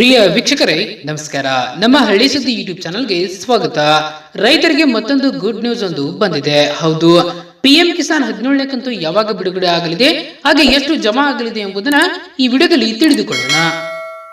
ಪ್ರಿಯ ವೀಕ್ಷಕರೇ, ನಮಸ್ಕಾರ. ನಮ್ಮ ಹಳ್ಳಿ ಸುದ್ದಿ ಯೂಟ್ಯೂಬ್ ಚಾನಲ್ಗೆ ಸ್ವಾಗತ. ರೈತರಿಗೆ ಮತ್ತೊಂದು ಗುಡ್ ನ್ಯೂಸ್ ಒಂದು ಬಂದಿದೆ. ಹೌದು ಪಿಎಂ ಕಿಸಾನ್ ಹದಿನೇಳನೇ ಕಂತು ಯಾವಾಗ ಬಿಡುಗಡೆ ಆಗಲಿದೆ, ಹಾಗೆ ಎಷ್ಟು ಜಮಾ ಆಗಲಿದೆ ಎಂಬುದನ್ನ ಈ ವಿಡಿಯೋದಲ್ಲಿ ತಿಳಿದುಕೊಳ್ಳೋಣ.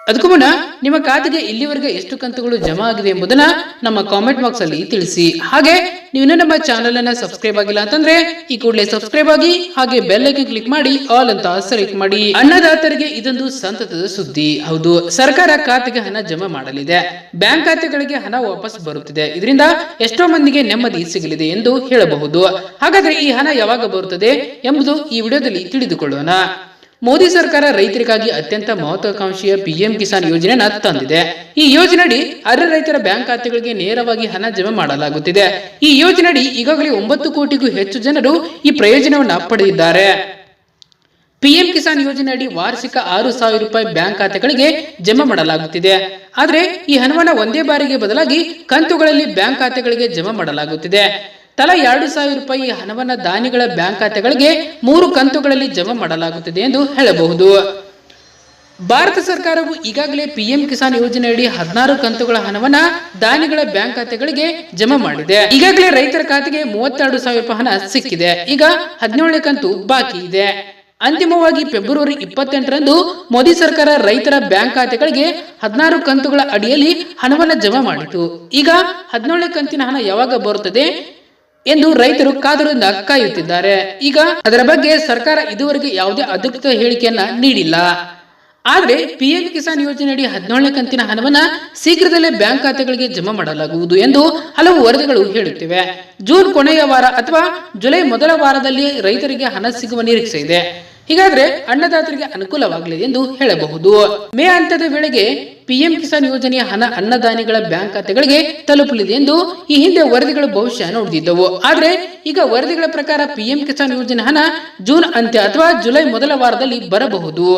ಅದಕ್ಕೂ ಮುನ್ನ ನಿಮ್ಮ ಖಾತೆಗೆ ಇಲ್ಲಿವರೆಗೆ ಎಷ್ಟು ಕಂತುಗಳು ಜಮಾ ಆಗಿದೆ ಎಂಬುದನ್ನ ನಮ್ಮ ಕಾಮೆಂಟ್ ಬಾಕ್ಸ್ ಅಲ್ಲಿ ತಿಳಿಸಿ. ಹಾಗೆ ನೀವು ನಮ್ಮ ಚಾನೆಲ್ ಅನ್ನ ಸಬ್ಸ್ಕ್ರೈಬ್ ಆಗಿಲ್ಲ ಅಂತಂದ್ರೆ ಈ ಕೂಡಲೇ ಸಬ್ಸ್ಕ್ರೈಬ್ ಆಗಿ ಹಾಗೆ ಬೆಲ್ ಐಕನ್ ಕ್ಲಿಕ್ ಮಾಡಿ ಆಲ್ ಅಂತ ಸೆಲೆಕ್ಟ್ ಮಾಡಿ. ಅನ್ನದಾತರಿಗೆ ಇದೊಂದು ಸಂತತದ ಸುದ್ದಿ. ಹೌದು, ಸರ್ಕಾರ ಖಾತೆಗೆ ಹಣ ಜಮಾ ಮಾಡಲಿದೆ. ಬ್ಯಾಂಕ್ ಖಾತೆಗಳಿಗೆ ಹಣ ವಾಪಸ್ ಬರುತ್ತಿದೆ. ಇದರಿಂದ ಎಷ್ಟೋ ಮಂದಿಗೆ ನೆಮ್ಮದಿ ಸಿಗಲಿದೆ ಎಂದು ಹೇಳಬಹುದು. ಹಾಗಾದ್ರೆ ಈ ಹಣ ಯಾವಾಗ ಬರುತ್ತದೆ ಎಂಬುದು ಈ ವಿಡಿಯೋದಲ್ಲಿ ತಿಳಿದುಕೊಳ್ಳೋಣ. ಮೋದಿ ಸರ್ಕಾರ ರೈತರಿಗಾಗಿ ಅತ್ಯಂತ ಮಹತ್ವಾಕಾಂಕ್ಷೆಯ ಪಿಎಂ ಕಿಸಾನ್ ಯೋಜನೆಯನ್ನು ತಂದಿದೆ. ಈ ಯೋಜನೆಯಡಿ ಅರ್ಹ ರೈತರ ಬ್ಯಾಂಕ್ ಖಾತೆಗಳಿಗೆ ನೇರವಾಗಿ ಹಣ ಜಮೆ ಮಾಡಲಾಗುತ್ತಿದೆ. ಈ ಯೋಜನೆಯಡಿ ಈಗಾಗಲೇ ಒಂಬತ್ತು ಕೋಟಿಗೂ ಹೆಚ್ಚು ಜನರು ಈ ಪ್ರಯೋಜನವನ್ನು ಪಡೆದಿದ್ದಾರೆ. ಪಿಎಂ ಕಿಸಾನ್ ಯೋಜನೆಯಡಿ ವಾರ್ಷಿಕ ಆರು ಸಾವಿರ ರೂಪಾಯಿ ಬ್ಯಾಂಕ್ ಖಾತೆಗಳಿಗೆ ಜಮೆ ಮಾಡಲಾಗುತ್ತಿದೆ. ಆದರೆ ಈ ಹಣವನ್ನು ಒಂದೇ ಬಾರಿಗೆ ಬದಲಾಗಿ ಕಂತುಗಳಲ್ಲಿ ಬ್ಯಾಂಕ್ ಖಾತೆಗಳಿಗೆ ಜಮಾ ಮಾಡಲಾಗುತ್ತಿದೆ. ತಲಾ ಎರಡು ಸಾವಿರ ರೂಪಾಯಿ ಹಣವನ್ನ ದಾನಿಗಳ ಬ್ಯಾಂಕ್ ಖಾತೆಗಳಿಗೆ ಮೂರು ಕಂತುಗಳಲ್ಲಿ ಜಮಾ ಮಾಡಲಾಗುತ್ತದೆ ಎಂದು ಹೇಳಬಹುದು. ಭಾರತ ಸರ್ಕಾರವು ಈಗಾಗಲೇ ಪಿಎಂ ಕಿಸಾನ್ ಯೋಜನೆಯಡಿ ಹದಿನಾರು ಕಂತುಗಳ ಹಣವನ್ನ ದಾನಿಗಳ ಬ್ಯಾಂಕ್ ಖಾತೆಗಳಿಗೆ ಜಮಾ ಮಾಡಿದೆ. ಈಗಾಗಲೇ ರೈತರ ಖಾತೆಗೆ ಮೂವತ್ತೆರಡು ಸಾವಿರ ರೂಪಾಯಿ ಹಣ ಸಿಕ್ಕಿದೆ. ಈಗ ಹದಿನೇಳನೇ ಕಂತು ಬಾಕಿ ಇದೆ. ಅಂತಿಮವಾಗಿ ಫೆಬ್ರವರಿ ಇಪ್ಪತ್ತೆಂಟರಂದು ಮೋದಿ ಸರ್ಕಾರ ರೈತರ ಬ್ಯಾಂಕ್ ಖಾತೆಗಳಿಗೆ ಹದಿನಾರು ಕಂತುಗಳ ಅಡಿಯಲ್ಲಿ ಹಣವನ್ನ ಜಮಾ ಮಾಡಿತು. ಈಗ ಹದಿನೇಳನೇ ಕಂತಿನ ಹಣ ಯಾವಾಗ ಬರುತ್ತದೆ? ಎಂದು ರೈತರು ಕಾದರಿಂದ ಕಾಯುತ್ತಿದ್ದಾರೆ. ಈಗ ಅದರ ಬಗ್ಗೆ ಸರ್ಕಾರ ಇದುವರೆಗೆ ಯಾವುದೇ ಅಧಿಕೃತ ಹೇಳಿಕೆಯನ್ನ ನೀಡಿಲ್ಲ. ಆದರೆ ಪಿಎಂ ಕಿಸಾನ್ ಯೋಜನೆಯಡಿ ಹದಿನೇಳನೇ ಕಂತಿನ ಹಣವನ್ನ ಶೀಘ್ರದಲ್ಲೇ ಬ್ಯಾಂಕ್ ಖಾತೆಗಳಿಗೆ ಜಮಾ ಮಾಡಲಾಗುವುದು ಎಂದು ಹಲವು ವರದಿಗಳು ಹೇಳುತ್ತಿವೆ. ಜೂನ್ ಕೊನೆಯ ವಾರ ಅಥವಾ ಜುಲೈ ಮೊದಲ ವಾರದಲ್ಲಿ ರೈತರಿಗೆ ಹಣ ಸಿಗುವ ನಿರೀಕ್ಷೆ ಇದೆ. ಹೀಗಾದ್ರೆ ಅನ್ನದಾತರಿಗೆ ಅನುಕೂಲವಾಗಲಿದೆ ಎಂದು ಹೇಳಬಹುದು. ಮೇ ಅಂತ್ಯದ ವೇಳೆಗೆ ಪಿಎಂ ಕಿಸಾನ್ ಯೋಜನೆಯ ಹಣ ಅನ್ನದಾನಿಗಳ ಬ್ಯಾಂಕ್ ಖಾತೆಗಳಿಗೆ ತಲುಪಲಿದೆ ಎಂದು ಈ ಹಿಂದೆ ವರದಿಗಳು ಭವಿಷ್ಯ ನೋಡಿದ್ದವು ಆದ್ರೆ ಈಗ ವರದಿಗಳ ಪ್ರಕಾರ ಪಿಎಂ ಕಿಸಾನ್ ಯೋಜನೆ ಹಣ ಜೂನ್ ಅಂತ್ಯ ಅಥವಾ ಜುಲೈ ಮೊದಲ ವಾರದಲ್ಲಿ ಬರಬಹುದು.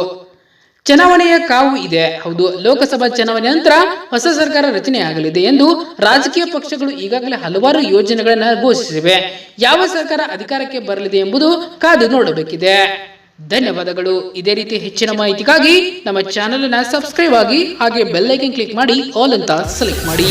ಚುನಾವಣೆಯ ಕಾವು ಇದೆ. ಹೌದು, ಲೋಕಸಭಾ ಚುನಾವಣೆ ನಂತರ ಹೊಸ ಸರ್ಕಾರ ರಚನೆಯಾಗಲಿದೆ ಎಂದು ರಾಜಕೀಯ ಪಕ್ಷಗಳು ಈಗಾಗಲೇ ಹಲವಾರು ಯೋಜನೆಗಳನ್ನು ಘೋಷಿಸಿವೆ. ಯಾವ ಸರ್ಕಾರ ಅಧಿಕಾರಕ್ಕೆ ಬರಲಿದೆ ಎಂಬುದು ಕಾದು ನೋಡಬೇಕಿದೆ. ಧನ್ಯವಾದಗಳು. ಇದೇ ರೀತಿ ಹೆಚ್ಚಿನ ಮಾಹಿತಿಗಾಗಿ ನಮ್ಮ ಚಾನೆಲ್ ಸಬ್ಸ್ಕ್ರೈಬ್ ಆಗಿ ಹಾಗೆ ಬೆಲ್ ಐಕನ್ ಕ್ಲಿಕ್ ಮಾಡಿ ಆಲ್ ಅಂತ ಸೆಲೆಕ್ಟ್ ಮಾಡಿ.